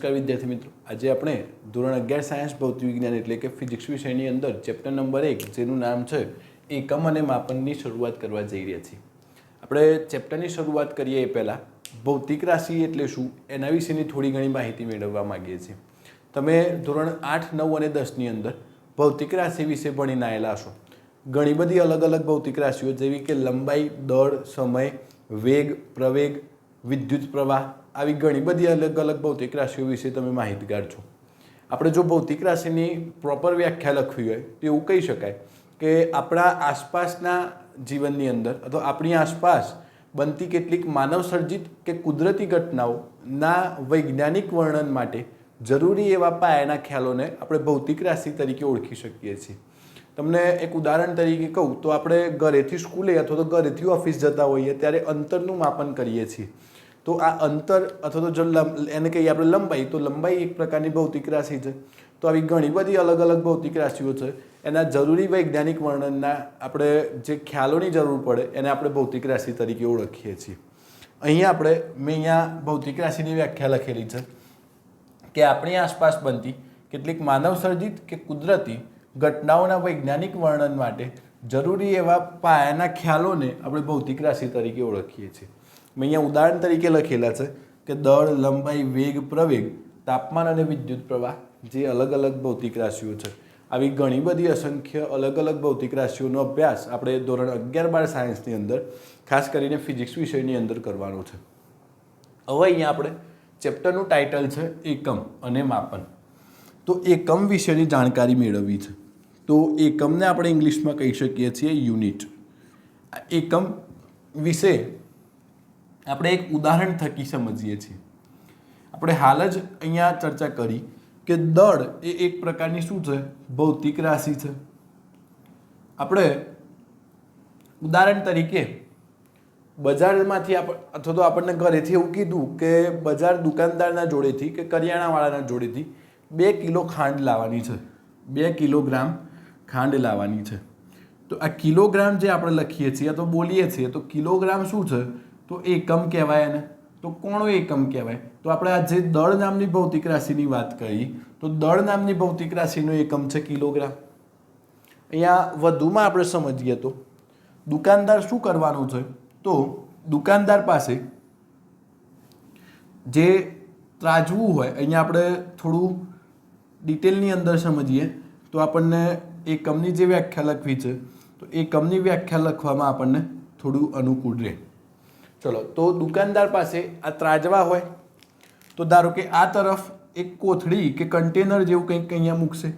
નમસ્કાર વિદ્યાર્થી મિત્રો. આજે આપણે ધોરણ અગિયાર સાયન્સ, ભૌતિક વિજ્ઞાન એટલે કે ફિઝિક્સ વિષયની અંદર ચેપ્ટર નંબર એક જેનું નામ છે એકમ અને માપનની શરૂઆત કરવા જઈ રહ્યા છીએ. આપણે ચેપ્ટરની શરૂઆત કરીએ એ પહેલાં. ભૌતિક રાશિ એટલે શું? એના વિશેની થોડી ઘણી માહિતી મેળવવા માગીએ છીએ. તમે ધોરણ આઠ, નવ અને દસની અંદર ભૌતિક રાશિ વિશે ભણીને આવેલા હશો. ઘણી બધી અલગ અલગ ભૌતિક રાશિઓ જેવી કે લંબાઈ, દળ, સમય, વેગ, પ્રવેગ, વિદ્યુત પ્રવાહ આવી ઘણી બધી અલગ અલગ ભૌતિક રાશિઓ વિશે તમે માહિતગાર છો. આપણે જો ભૌતિક રાશિની પ્રોપર વ્યાખ્યા લખવી હોય તો એવું કહી શકાય કે આપણા આસપાસના જીવનની અંદર અથવા આપણી આસપાસ બનતી કેટલીક માનવસર્જિત કે કુદરતી ઘટનાઓના વૈજ્ઞાનિક વર્ણન માટે જરૂરી એવા પાયાના ખ્યાલોને આપણે ભૌતિક રાશિ તરીકે ઓળખી શકીએ છીએ. તમને એક ઉદાહરણ તરીકે કહું તો આપણે ઘરેથી સ્કૂલે અથવા તો ઘરેથી ઓફિસ જતા હોઈએ ત્યારે અંતરનું માપન કરીએ છીએ. તો આ અંતર અથવા તો જો એને કહીએ આપણે લંબાઈ, તો લંબાઈ એક પ્રકારની ભૌતિક રાશિ છે. તો આવી ઘણી બધી અલગ અલગ ભૌતિક રાશિઓ છે. એના જરૂરી વૈજ્ઞાનિક વર્ણનના આપણે જે ખ્યાલોની જરૂર પડે, એને આપણે ભૌતિક રાશિ તરીકે ઓળખીએ છીએ. અહીંયા આપણે મેં અહીંયા ભૌતિક રાશિની વ્યાખ્યા લખેલી છે કે આપણી આસપાસ બનતી કેટલીક માનવ સર્જિત કે કુદરતી ઘટનાઓના વૈજ્ઞાનિક વર્ણન માટે જરૂરી એવા પાયાના ખ્યાલોને આપણે ભૌતિક રાશિ તરીકે ઓળખીએ છીએ. મેં અહીંયા ઉદાહરણ તરીકે લખેલા છે કે દળ, લંબાઈ, વેગ, પ્રવેગ, તાપમાન અને વિદ્યુત પ્રવાહ જે અલગ અલગ ભૌતિક રાશિઓ છે. આવી ઘણી બધી અસંખ્ય અલગ અલગ ભૌતિક રાશિઓનો અભ્યાસ આપણે ધોરણ અગિયાર બાર સાયન્સની અંદર, ખાસ કરીને ફિઝિક્સ વિષયની અંદર કરવાનો છે. હવે અહીંયા આપણે ચેપ્ટરનું ટાઇટલ છે એકમ અને માપન. તો એકમ વિશેની જાણકારી મેળવવી છે. તો એકમને આપણે ઇંગ્લિશમાં કહી શકીએ છીએ યુનિટ. એકમ વિશે આપણે એક ઉદાહરણ થકી સમજીએ છીએ. આપણે હાલ જ અહીંયા ચર્ચા કરી કે દળ એ એક પ્રકારની શું છે? ભૌતિક રાશિ છે. આપણે ઉદાહરણ તરીકે બજારમાંથી આપણે અથવા તો આપણને ઘરેથી એવું કીધું કે બજાર દુકાનદારના જોડેથી કે કરિયાણાવાળાના જોડેથી બે કિલો ખાંડ લાવવાની છે. બે કિલોગ્રામ ખાંડ લાવવાની છે. તો આ કિલોગ્રામ જે આપણે લખીએ છીએ અથવા બોલીએ છીએ, તો કિલોગ્રામ શું છે? તો એકમ કહેવાય એને. તો કોણો એકમ કહેવાય? તો આપણે આ જે દળ નામની ભૌતિક રાશિની વાત કરી. તો દળ નામની ભૌતિક રાશિનો એકમ છે કિલોગ્રામ. અહીંયા વધુમાં આપણે સમજીએ તો દુકાનદાર શું કરવાનું છે? તો દુકાનદાર પાસે જે ત્રાજવું હોય, અહીંયા આપણે થોડું ડિટેલની અંદર સમજીએ, તો આપણને એકમની જે વ્યાખ્યા લખવી છે, તો એકમની વ્યાખ્યા લખવામાં આપણને થોડું અનુકૂળ રહે. ચલો, તો દુકાનદાર પાસે આ ત્રાજવા હોય, તો ધારો કે આ તરફ એક કોથળી કે કન્ટેનર જેવું કંઈક અહીંયા મૂકશે.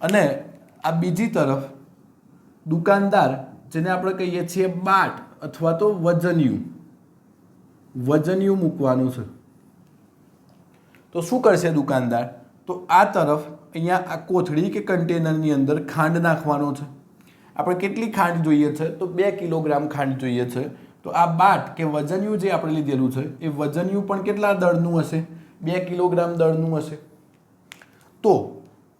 અને આ બીજી તરફ દુકાનદાર, જેને આપણે કહીએ છીએ બાટ અથવા તો વજનિયું વજનિયું મૂકવાનું છે. તો શું કરશે દુકાનદાર? તો આ તરફ અહીંયા આ કોથળી કે કન્ટેનરની અંદર ખાંડ નાખવાનો છે. આપણે કેટલી ખાંડ જોઈએ છે? તો બે કિલોગ્રામ ખાંડ જોઈએ છે. તો આ બાટ કે વજનિયું જે આપણે લીધેલું છે, એ વજનિયું પણ કેટલા દળનું હશે? બે કિલોગ્રામ દળનું હશે. તો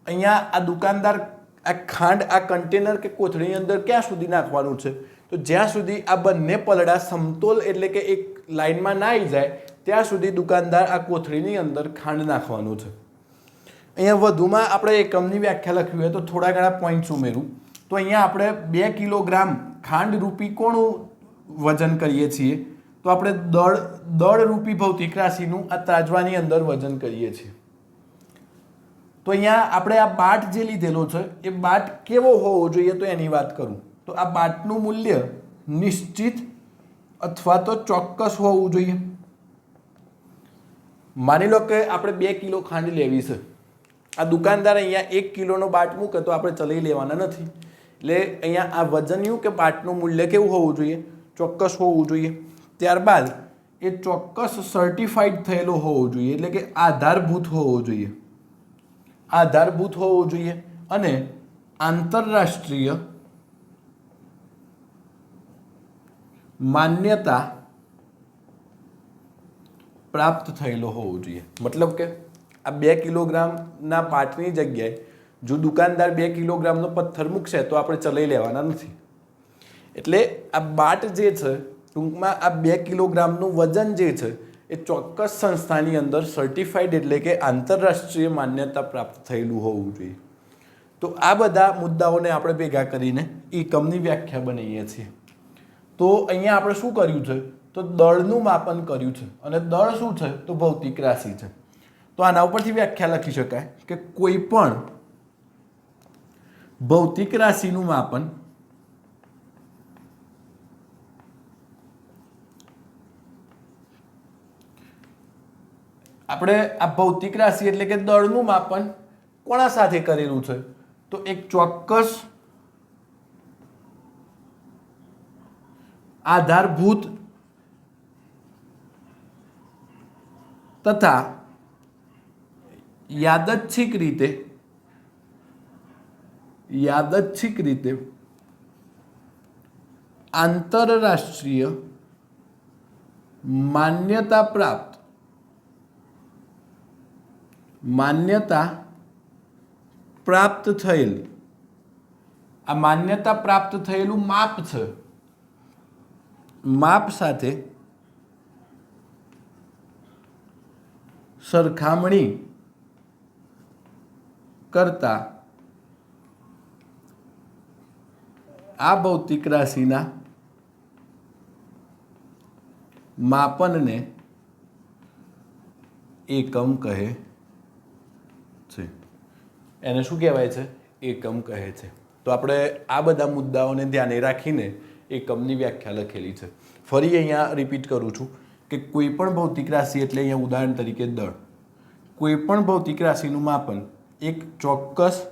અહીંયા આ દુકાનદાર, આ ખાંડ, આ કન્ટેનર કે કોથળીની અંદર ક્યાં સુધી નાખવાનું છે? તો જ્યાં સુધી આ બંને પલડા સમતોલ એટલે કે એક લાઈનમાં ના આવી જાય, ત્યાં સુધી દુકાનદાર આ કોથળીની અંદર ખાંડ નાખવાનું છે. અહીંયા વધુમાં આપણે એકમની વ્યાખ્યા લખવી હોય તો થોડા ઘણા પોઈન્ટ્સ ઉમેરું. તો અહીંયા આપણે બે કિલોગ્રામ ખાંડ રૂપી કોનું વજન કરીએ છીએ, તો આપણે દળ દળ રૂપી ભૌતિક રાશિનું આ તાજવાની અંદર વજન કરીએ છીએ. તો અહીંયા આપણે આ બાટ જે લીધેલો છે, એ બાટ કેવો હોવો જોઈએ તો એની વાત કરું. તો આ બાટનું મૂલ્ય નિશ્ચિત અથવા તો ચોક્કસ હોવું જોઈએ. માની લો કે આપણે બે કિલો ખાંડ લેવી છે. આ દુકાનદાર અહીંયા એક કિલોનો બાટ મૂકે તો આપણે ચલાવી લેવાના નથી. એટલે અહીંયા આ વજનિયું કે બાટનું મૂલ્ય કેવું હોવું જોઈએ? ચોક્કસ હોવું જોઈએ. ત્યારબાદ એ ચોક્કસ સર્ટિફાઈડ થયેલો હોવો જોઈએ, એટલે કે આધારભૂત હોવો જોઈએ. આધારભૂત હોવો જોઈએ અને આંતરરાષ્ટ્રીય માન્યતા પ્રાપ્ત થયેલો હોવો જોઈએ. મતલબ કે આ બે કિલોગ્રામના પાટની જગ્યાએ જો દુકાનદાર બે કિલોગ્રામનો પથ્થર મૂકશે તો આપણે ચલાવી લેવાના નથી. એટલે આ બાટ જે છે, ટૂંકમાં આ બે કિલોગ્રામનું વજન જે છે, એ ચોક્કસ સંસ્થાની અંદર સર્ટિફાઈડ એટલે કે આંતરરાષ્ટ્રીય માન્યતા પ્રાપ્ત થયેલું હોવું જોઈએ. તો આ બધા મુદ્દાઓને આપણે ભેગા કરીને એકમની વ્યાખ્યા બનાવીએ છીએ. તો અહીંયા આપણે શું કર્યું છે? તો દળનું માપન કર્યું છે. અને દળ શું છે? તો ભૌતિક રાશિ છે. તો આના ઉપરથી વ્યાખ્યા લખી શકાય કે કોઈ પણ ભૌતિક રાશિનું માપન આપણે આ ભૌતિક રાશિ એટલે કે દળનું માપન કોના સાથે કરેલું છે? તો એક ચોક્કસ આધારભૂત તથા યાદચ્છિક રીતે યાદચ્છિક રીતે આંતરરાષ્ટ્રીય માન્યતા પ્રાપ્ત માન્યતા પ્રાપ્ત થયેલ. આ માન્યતા પ્રાપ્ત થયેલું માપ છે. માપ સાથે સરખામણી કરતા આ ભૌતિક રાશિના માપનને એકમ કહે. એને શું કહેવાય છે? એકમ કહે છે. તો આપણે આ બધા મુદ્દાઓને ધ્યાને રાખીને એકમની વ્યાખ્યા લખેલી છે. ફરી અહીંયા રિપીટ કરું છું કે કોઈ પણ ભૌતિક રાશિ એટલે અહીંયા ઉદાહરણ તરીકે દળ. કોઈ પણ ભૌતિક રાશિનું માપન એક ચોક્કસ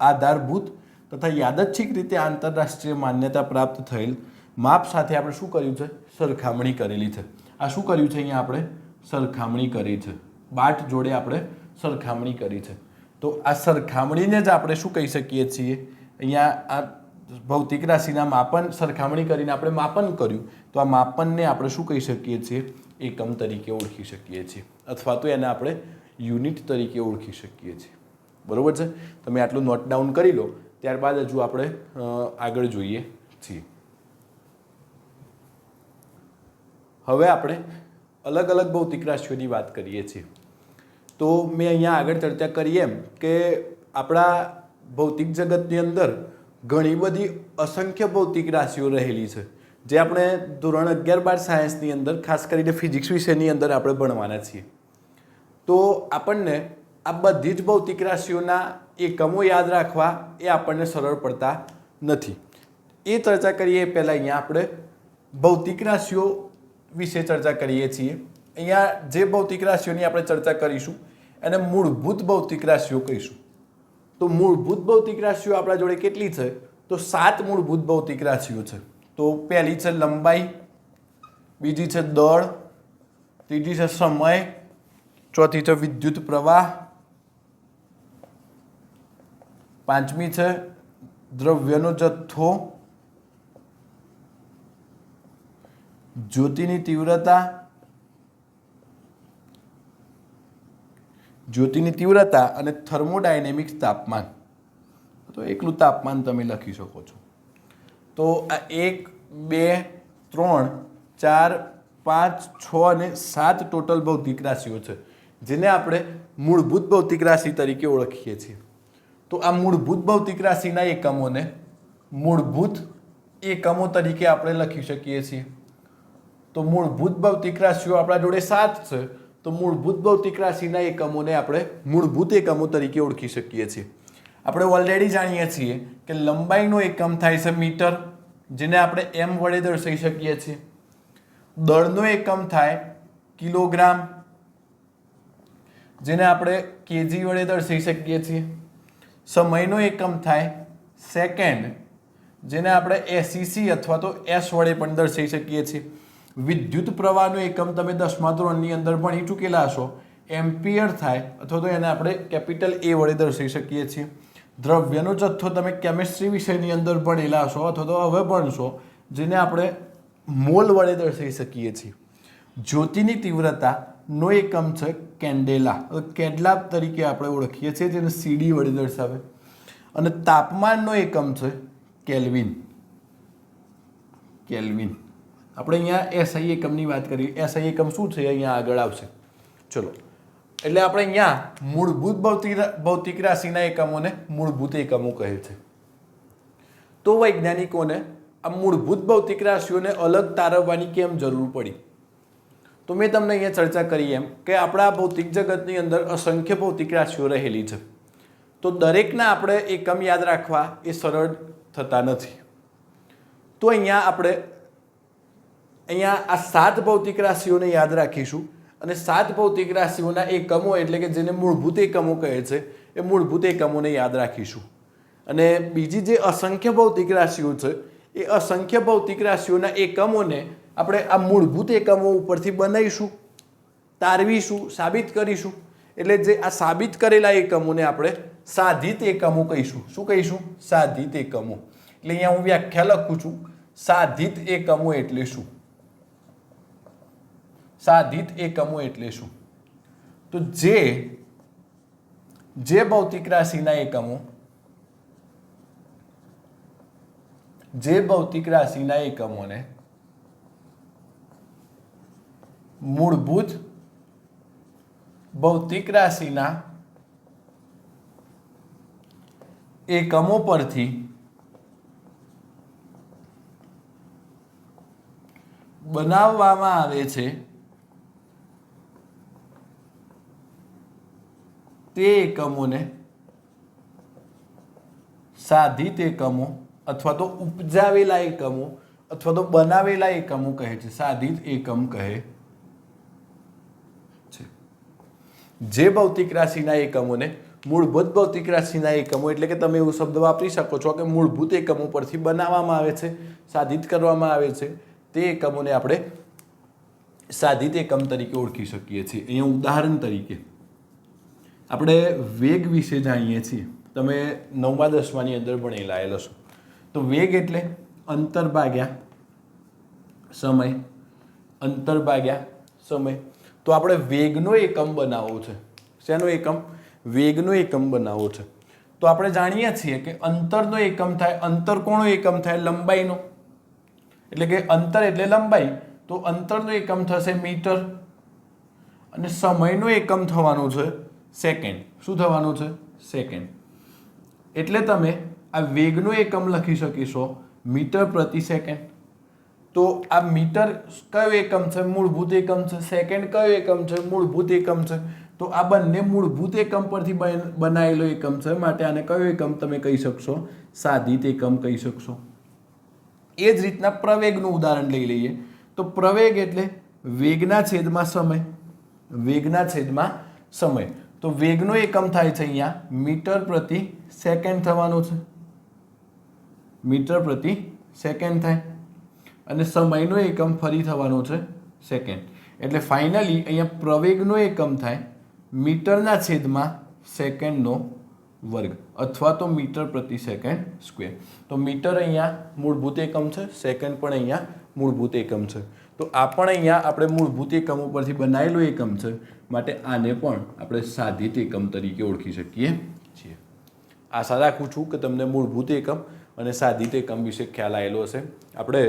આધારભૂત તથા યાદચ્છિક રીતે આંતરરાષ્ટ્રીય માન્યતા પ્રાપ્ત થયેલ માપ સાથે આપણે શું કર્યું છે? સરખામણી કરેલી છે. આ શું કર્યું છે અહીંયા આપણે? સરખામણી કરી છે. બાટ જોડે આપણે સરખામણી કરી છે. તો આ સરખામણીને જ આપણે શું કહી શકીએ છીએ? અહીંયા આ ભૌતિક રાશિના માપન, સરખામણી કરીને આપણે માપન કર્યું. તો આ માપનને આપણે શું કહી શકીએ છીએ? એકમ તરીકે ઓળખી શકીએ છીએ. અથવા તો એને આપણે યુનિટ તરીકે ઓળખી શકીએ છીએ. બરાબર છે? તમે આટલું નોટ ડાઉન કરી લો. ત્યારબાદ હજુ આપણે આગળ જોઈએ છીએ. હવે આપણે અલગ અલગ ભૌતિક રાશિઓની વાત કરીએ છીએ. તો મેં અહીંયા આગળ ચર્ચા કરી એમ કે આપણા ભૌતિક જગતની અંદર ઘણી બધી અસંખ્ય ભૌતિક રાશિઓ રહેલી છે. જે આપણે ધોરણ અગિયાર બાર સાયન્સની અંદર, ખાસ કરીને ફિઝિક્સ વિષયની અંદર આપણે ભણવાના છીએ. તો આપણને આ બધી જ ભૌતિક રાશિઓના એકમો યાદ રાખવા એ આપણને સરળ પડતા નથી. એ ચર્ચા કરીએ પહેલાં અહીંયા આપણે ભૌતિક રાશિઓ વિશે ચર્ચા કરીએ છીએ. અહીંયા જે ભૌતિક રાશિઓની આપણે ચર્ચા કરીશું એને મૂળભૂત ભૌતિક રાશિઓ કહીશું. તો મૂળભૂત ભૌતિક રાશિઓ આપણા જોડે કેટલી છે? તો સાત મૂળભૂત ભૌતિક રાશિઓ છે. તો પહેલી છે લંબાઈ, બીજી છે દળ, ત્રીજી છે સમય, ચોથી છે વિદ્યુત પ્રવાહ, પાંચમી છે દ્રવ્યનો જથ્થો, જ્યોતિની તીવ્રતા જ્યોતિની તીવ્રતા અને થર્મોડાયનેમિક્સ તાપમાન. તો એકલું તાપમાન તમે લખી શકો છો. તો આ એક, બે, ત્રણ, ચાર, પાંચ, છ અને સાત ટોટલ ભૌતિક રાશિઓ છે, જેને આપણે મૂળભૂત ભૌતિક રાશિ તરીકે ઓળખીએ છીએ. તો આ મૂળભૂત ભૌતિક રાશિના એકમોને મૂળભૂત એકમો તરીકે આપણે લખી શકીએ છીએ. તો મૂળભૂત ભૌતિક રાશિઓ આપણા જોડે સાત છે તો મૂળભૂત ભૌતિક રાશિના એકમોને આપણે મૂળભૂત એકમો તરીકે ઓળખી શકીએ છીએ. આપણે ઓલરેડી જાણીએ છીએ કે લંબાઈનો એકમ થાય છે મીટર, જેને આપણે એમ વડે દર્શાવી શકીએ છીએ. દળનો એકમ થાય કિલોગ્રામ, જેને આપણે કેજી વડે દર્શાવી શકીએ છીએ. સમયનો એકમ થાય સેકન્ડ જેને આપણે એસીસી અથવા તો એસ વડે પણ દર્શાવી શકીએ છીએ. વિદ્યુત પ્રવાહનો એકમ તમે દસમા ધોરણની અંદર ભણી ચૂકેલા હશો. એમ્પિયર થાય, અથવા તો એને આપણે કેપિટલ એ વડે દર્શાવી શકીએ છીએ. દ્રવ્યનો જથ્થો તમે કેમિસ્ટ્રી વિષયની અંદર ભણેલા હશો, અથવા તો હવે ભણશો, જેને આપણે મોલ વડે દર્શાવી શકીએ છીએ. જ્યોતિની તીવ્રતાનો એકમ છે કેન્ડેલા. કેન્ડલા તરીકે આપણે ઓળખીએ છીએ, જેને સીડી વડે દર્શાવે. અને તાપમાનનો એકમ છે કેલ્વિન. કેલ્વિન. આપણે અહીંયા એસઆઈ એકમની વાત કરી. એસઆઈ એકમ શું છે? અહીંયા આગળ આવશે. ચલો. એટલે આપણે અહીંયા મૂળભૂત ભૌતિક ભૌતિક રાશિના એકમોને મૂળભૂત એકમો કહે છે. તો વૈજ્ઞાનિકોને આ મૂળભૂત ભૌતિક રાશિઓને અલગ તારવવાની કેમ જરૂર પડી? તો મેં તમને અહીંયા ચર્ચા કરી એમ કે આપણા ભૌતિક જગતની અંદર અસંખ્ય ભૌતિક રાશિઓ રહેલી છે. તો દરેકના આપણે એકમ યાદ રાખવા એ સરળ થતા નથી. તો અહીંયા આપણે અહીંયા આ સાત ભૌતિક રાશિઓને યાદ રાખીશું. અને સાત ભૌતિક રાશિઓના એકમો એટલે કે જેને મૂળભૂત એકમો કહે છે, એ મૂળભૂત એકમોને યાદ રાખીશું. અને બીજી જે અસંખ્ય ભૌતિક રાશિઓ છે, એ અસંખ્ય ભૌતિક રાશિઓના એકમોને આપણે આ મૂળભૂત એકમો ઉપરથી બનાવીશું, તારવીશું, સાબિત કરીશું. એટલે જે આ સાબિત કરેલા એકમોને આપણે સાધિત એકમો કહીશું. શું કહીશું? સાધિત એકમો. એટલે અહીંયા હું વ્યાખ્યા લખું છું. સાધિત એકમો એટલે શું? સાધિત એકમો એટલે શું? તો જે જે ભૌતિક રાશિના એકમો જે ભૌતિક રાશિના એકમોને મૂળભૂત ભૌતિક રાશિના એકમો પરથી બનાવવામાં આવે છે તે એકમોને સાધિત એકમો અથવા તો ઉપજાવેલા એકમો અથવા તો બનાવેલા એકમો કહે છે. સાધિત એકમ કહે છે. જે ભૌતિક રાશિના એકમોને મૂળભૂત ભૌતિક રાશિના એકમો એટલે કે તમે એવું શબ્દ વાપરી શકો છો કે મૂળભૂત એકમો પરથી બનાવવામાં આવે છે, સાધિત કરવામાં આવે છે. તે એકમોને આપણે સાધિત એકમ તરીકે ઓળખી શકીએ છીએ. અહીંયા ઉદાહરણ તરીકે આપણે વેગ વિશે જાણીએ છીએ. તમે નવમા, દસમાની અંદર ભણેલા છો. તો વેગ એટલે અંતર ભાગ્યા સમય. અંતર ભાગ્યા સમય. તો આપણે વેગનો એકમ બનાવવો છે. શેનો એકમ? વેગનો એકમ બનાવવો છે. તો આપણે જાણીએ છીએ કે અંતરનો એકમ થાય, અંતર કોનો એકમ થાય? લંબાઈનો. એટલે કે અંતર એટલે લંબાઈ. તો અંતરનો એકમ થશે મીટર. અને સમયનો એકમ થવાનો છે સેકન્ડ શું થવાનું છે? સેકન્ડ એટલે તમે આ વેગનો એકમ લખી શકીશો મીટર પ્રતિ સેકન્ડ તો આ મીટર કયો એકમ છે? મૂળભૂત એકમ છે. સેકન્ડ કયો એકમ છે? મૂળભૂત એકમ છે. તો આ બંને મૂળભૂત એકમ પરથી બન- બનાવેલો એકમ છે માટે આને કયો એકમ તમે કહી શકશો? સાધિત એકમ કહી શકશો. એ જ રીતના પ્રવેગનું ઉદાહરણ લઈ લઈએ. તો પ્રવેગ એટલે વેગના છેદમાં સમય. વેગના છેદમાં સમય. તો વેગનો એકમ થાય છે અહીંયા. મીટર પ્રતિ સેકન્ડ થવાનો છે. મીટર પ્રતિ સેકન્ડ થાય. અને સમયનો એકમ ફરી થવાનો છે સેકન્ડ. એટલે ફાઇનલી અહીંયા પ્રવેગનો એકમ થાય મીટરના છેદમાં સેકન્ડનો વર્ગ અથવા તો મીટર પ્રતિ સેકન્ડ સ્ક્વેર. તો મીટર અહીંયા મૂળભૂત એકમ છે, સેકન્ડ પણ અહીંયા મૂળભૂત એકમ છે. તો આ પણ અહીંયા આપણે મૂળભૂત એકમો પરથી બનાવેલો એકમ છે, માટે આને પણ આપણે સાધિત એકમ તરીકે ઓળખી શકીએ છીએ. આશા રાખું છું કે તમને મૂળભૂત એકમ અને સાધિત એકમ વિશે ખ્યાલ આવેલો હશે. આપણે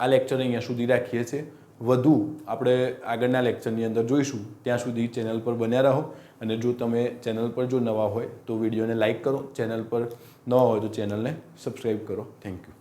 આ લેક્ચર અહીંયા સુધી રાખીએ છીએ. વધુ આપણે આગળના લેક્ચરની અંદર જોઈશું. ત્યાં સુધી ચેનલ પર બન્યા રહો અને જો તમે ચેનલ પર જો નવા હોય તો વિડીયોને લાઇક કરો. ચેનલ પર ન હોય તો ચેનલને સબસ્ક્રાઈબ કરો. Thank you